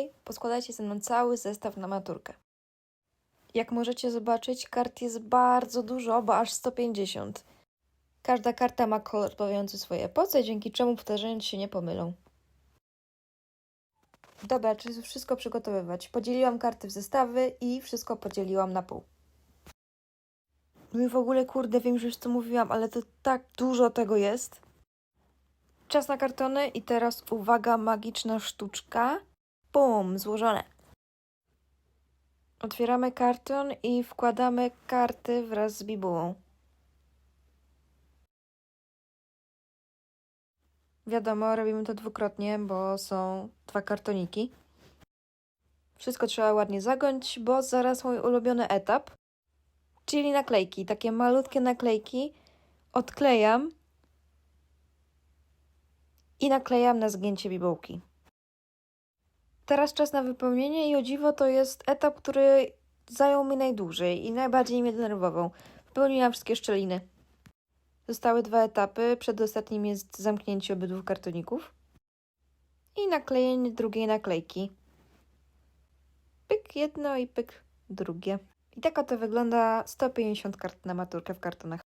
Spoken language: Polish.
Dzisiaj poskładajcie ze mną cały zestaw na maturkę. Jak możecie zobaczyć, kart jest bardzo dużo, bo aż 150. Każda karta ma kolor odpowiadający swojej epoce, dzięki czemu powtarzając się nie pomylą. Dobra, czyli wszystko przygotowywać. Podzieliłam karty w zestawy i wszystko podzieliłam na pół. No i w ogóle, kurde, wiem, że już to mówiłam, ale to tak dużo tego jest. Czas na kartony i teraz uwaga, magiczna sztuczka. Bum, złożone. Otwieramy karton i wkładamy karty wraz z bibułą. Wiadomo, robimy to dwukrotnie, bo są dwa kartoniki. Wszystko trzeba ładnie zagiąć, bo zaraz mój ulubiony etap, czyli naklejki. Takie malutkie naklejki odklejam i naklejam na zgięcie bibułki. Teraz czas na wypełnienie i o dziwo to jest etap, który zajął mi najdłużej i najbardziej mnie denerwował. Wypełniłam wszystkie szczeliny. Zostały dwa etapy. Przedostatnim jest zamknięcie obydwu kartoników i naklejenie drugiej naklejki. Pyk jedno i pyk drugie. I tak oto wygląda 150 kart na maturkę w kartonach.